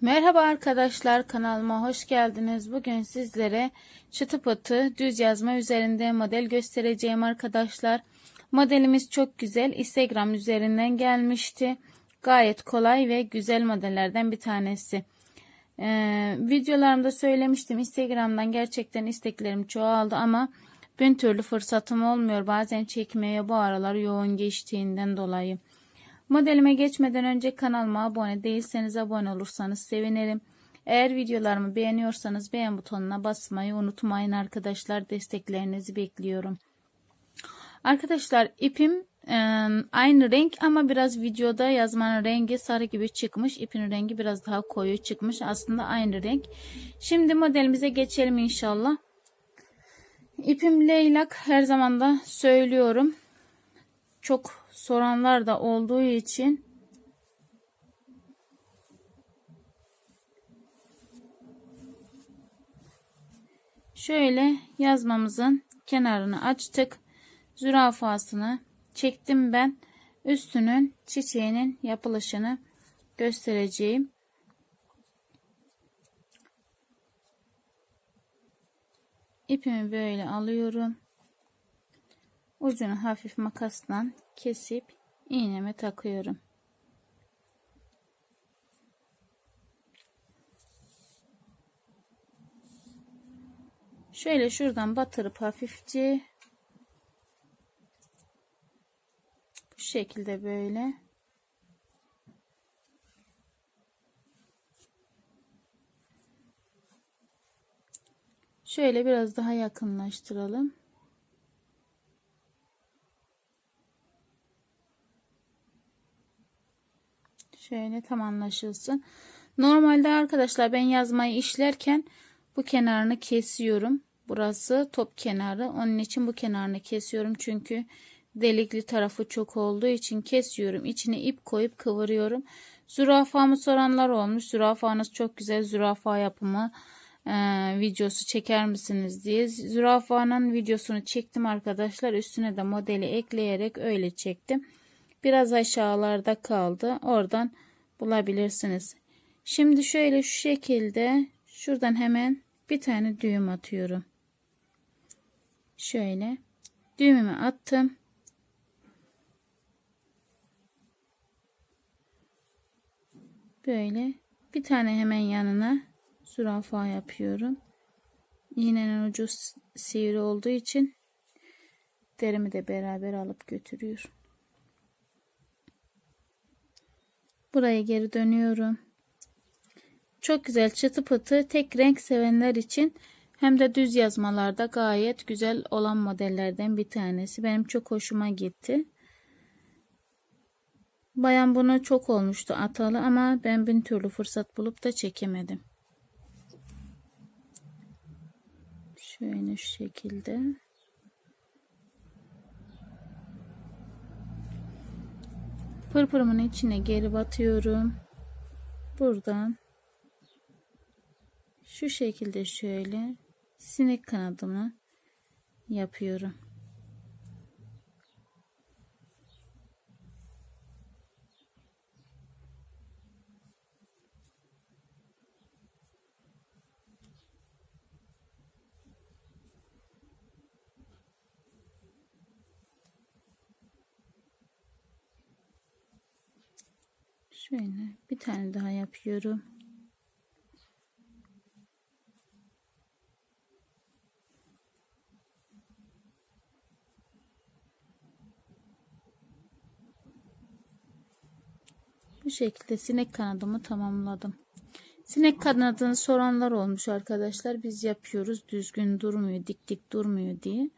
Merhaba arkadaşlar kanalıma hoş geldiniz. Bugün sizlere çıtı pıtı düz yazma üzerinde model göstereceğim arkadaşlar. Modelimiz çok güzel. Instagram üzerinden gelmişti. Gayet kolay ve güzel modellerden bir tanesi. Ee, videolarımda söylemiştim. Instagram'dan gerçekten isteklerim çoğaldı ama bin türlü fırsatım olmuyor. Bazen çekmeye bu aralar yoğun geçtiğinden dolayı. Modelime geçmeden önce kanalıma abone değilseniz abone olursanız sevinirim. Eğer videolarımı beğeniyorsanız beğen butonuna basmayı unutmayın arkadaşlar. Desteklerinizi bekliyorum. Arkadaşlar ipim e, aynı renk ama biraz videoda yazmanın rengi sarı gibi çıkmış. İpin rengi biraz daha koyu çıkmış. Aslında aynı renk. Şimdi modelimize geçelim inşallah. İpim leylak her zaman da söylüyorum. Çok soranlar da olduğu için şöyle yazmamızın kenarını açtık. Zürafasını çektim ben. Üstünün çiçeğinin yapılışını göstereceğim. İpimi böyle alıyorum. Ucunu hafif makasla kesip iğneme takıyorum. Şöyle şuradan batırıp hafifçe bu şekilde böyle şöyle biraz daha yakınlaştıralım. Şöyle tam anlaşılsın. Normalde arkadaşlar ben yazmayı işlerken bu kenarını kesiyorum. Burası top kenarı. Onun için bu kenarını kesiyorum. Çünkü delikli tarafı çok olduğu için kesiyorum. İçine ip koyup kıvırıyorum. Zürafamı soranlar olmuş. Zürafanız çok güzel. Zürafa yapımı e, videosu çeker misiniz diye. Zürafanın videosunu çektim arkadaşlar. Üstüne de modeli ekleyerek öyle çektim. Biraz aşağılarda kaldı. Oradan bulabilirsiniz. Şimdi şöyle şu şekilde şuradan hemen bir tane düğüm atıyorum. Şöyle düğümümü attım. Böyle bir tane hemen yanına zürafa yapıyorum. İğnenin ucu sivri olduğu için derimi de beraber alıp götürüyor. Buraya geri dönüyorum. Çok güzel çıtı pıtı tek renk sevenler için hem de düz yazmalarda gayet güzel olan modellerden bir tanesi. Benim çok hoşuma gitti. Bayan bunu çok olmuştu atalı ama ben bin türlü fırsat bulup da çekemedim. Şöyle şu şekilde. Pırpırımın içine geri batıyorum. Buradan şu şekilde şöyle sinek kanadımı yapıyorum. Şöyle bir tane daha yapıyorum. Bu şekilde sinek kanadımı tamamladım. Sinek kanadını soranlar olmuş arkadaşlar. Biz yapıyoruz düzgün durmuyor, dik dik durmuyor diye.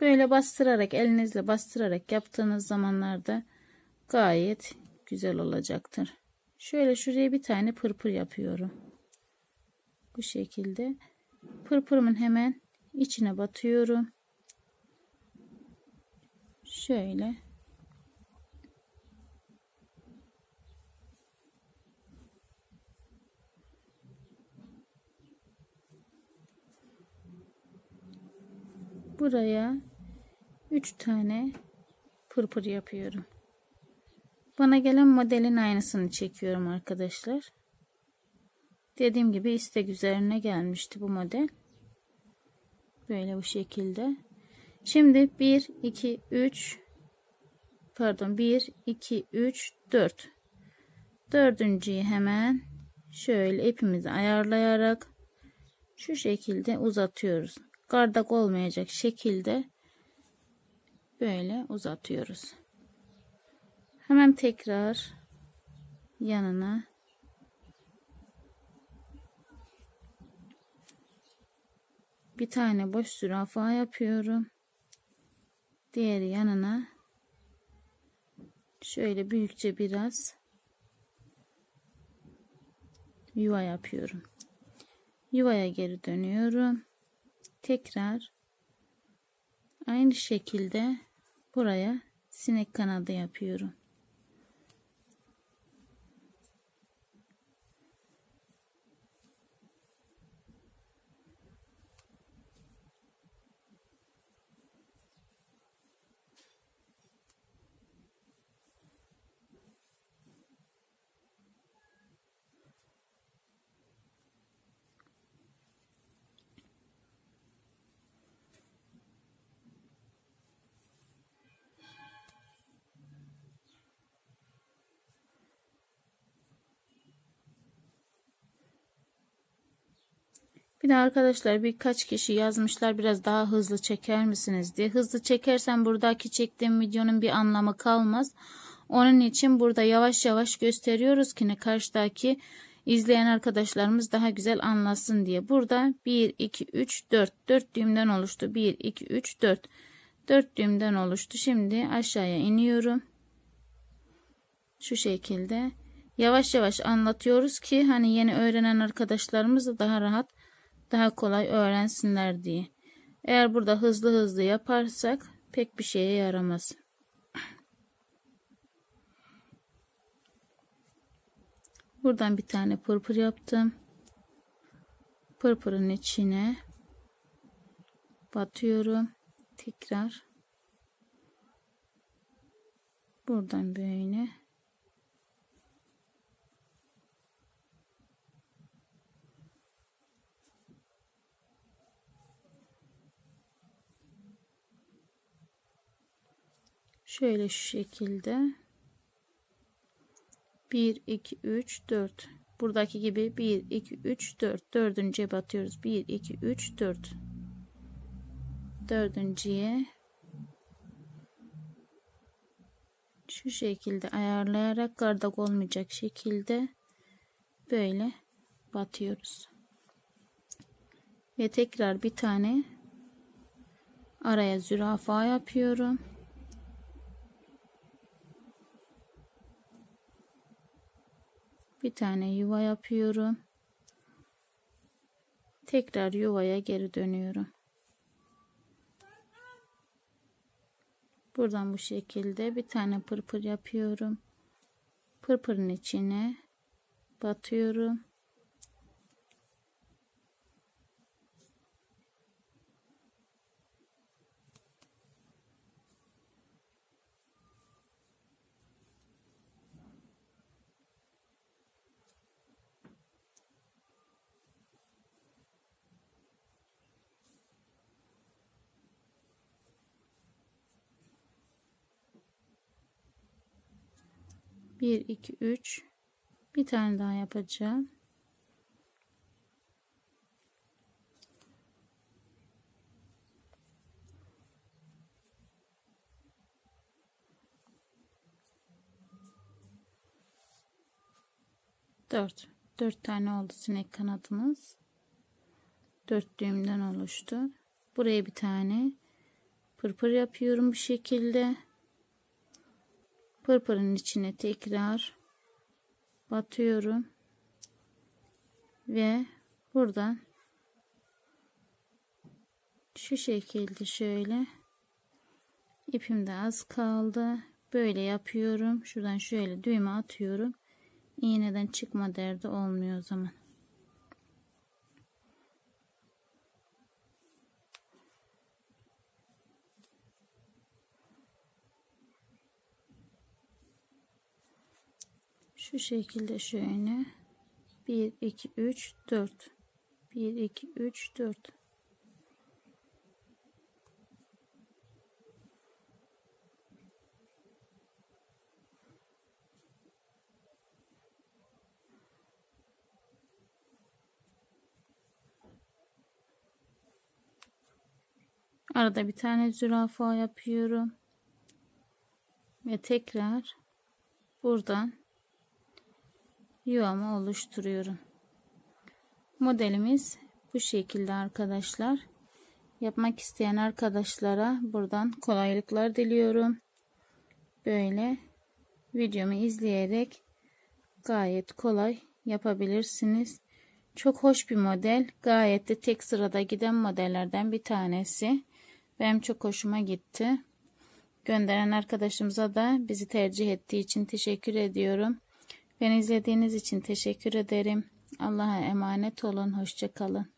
Böyle bastırarak elinizle bastırarak yaptığınız zamanlarda gayet güzel olacaktır. Şöyle şuraya bir tane pırpır yapıyorum. Bu şekilde pırpırımın hemen içine batıyorum. Şöyle buraya 3 tane pırpır yapıyorum. Bana gelen modelin aynısını çekiyorum arkadaşlar. Dediğim gibi istek üzerine gelmişti bu model. Böyle bu şekilde. Şimdi 1, 2, 3 pardon 1, 2, 3, 4. Dördüncüyü hemen şöyle ipimizi ayarlayarak şu şekilde uzatıyoruz. Gardak olmayacak şekilde böyle uzatıyoruz. Hemen tekrar yanına bir tane boş zürafa yapıyorum. Diğeri yanına şöyle büyükçe biraz yuva yapıyorum. Yuvaya geri dönüyorum. Tekrar aynı şekilde buraya sinek kanadı yapıyorum. Bir de arkadaşlar birkaç kişi yazmışlar biraz daha hızlı çeker misiniz diye. Hızlı çekersen buradaki çektiğim videonun bir anlamı kalmaz. Onun için burada yavaş yavaş gösteriyoruz ki ne karşıdaki izleyen arkadaşlarımız daha güzel anlasın diye. Burada 1, 2, 3, 4. 4 düğümden oluştu. 1, 2, 3, 4. 4 düğümden oluştu. Şimdi aşağıya iniyorum. Şu şekilde. Yavaş yavaş anlatıyoruz ki hani yeni öğrenen arkadaşlarımız da daha rahat daha kolay öğrensinler diye. Eğer burada hızlı hızlı yaparsak pek bir şeye yaramaz. Buradan bir tane pırpır yaptım. Pırpırın içine batıyorum. Tekrar buradan böyle Şöyle şu şekilde. 1, 2, 3, 4. Buradaki gibi 1, 2, 3, 4. Dördüncüye batıyoruz. 1, 2, 3, 4. Dördüncüye şu şekilde ayarlayarak gardak olmayacak şekilde böyle batıyoruz. Ve tekrar bir tane araya zürafa yapıyorum. Bir tane yuva yapıyorum. Tekrar yuvaya geri dönüyorum. Buradan bu şekilde bir tane pırpır yapıyorum. Pırpırın içine batıyorum. Bir, iki, üç. Bir tane daha yapacağım. Dört. Dört tane oldu sinek kanadımız. Dört düğümden oluştu. Buraya bir tane pırpır yapıyorum bu şekilde. Pırpırın içine tekrar batıyorum. Ve buradan şu şekilde şöyle ipim de az kaldı. Böyle yapıyorum. Şuradan şöyle düğme atıyorum. İğneden çıkma derdi olmuyor o zaman. Şu şekilde şöyle. 1 2 3 4 1 2 3 4 Arada bir tane zürafa yapıyorum. Ve tekrar buradan yuvamı oluşturuyorum. Modelimiz bu şekilde arkadaşlar. Yapmak isteyen arkadaşlara buradan kolaylıklar diliyorum. Böyle videomu izleyerek gayet kolay yapabilirsiniz. Çok hoş bir model. Gayet de tek sırada giden modellerden bir tanesi. Benim çok hoşuma gitti. Gönderen arkadaşımıza da bizi tercih ettiği için teşekkür ediyorum. Beni izlediğiniz için teşekkür ederim. Allah'a emanet olun. Hoşçakalın.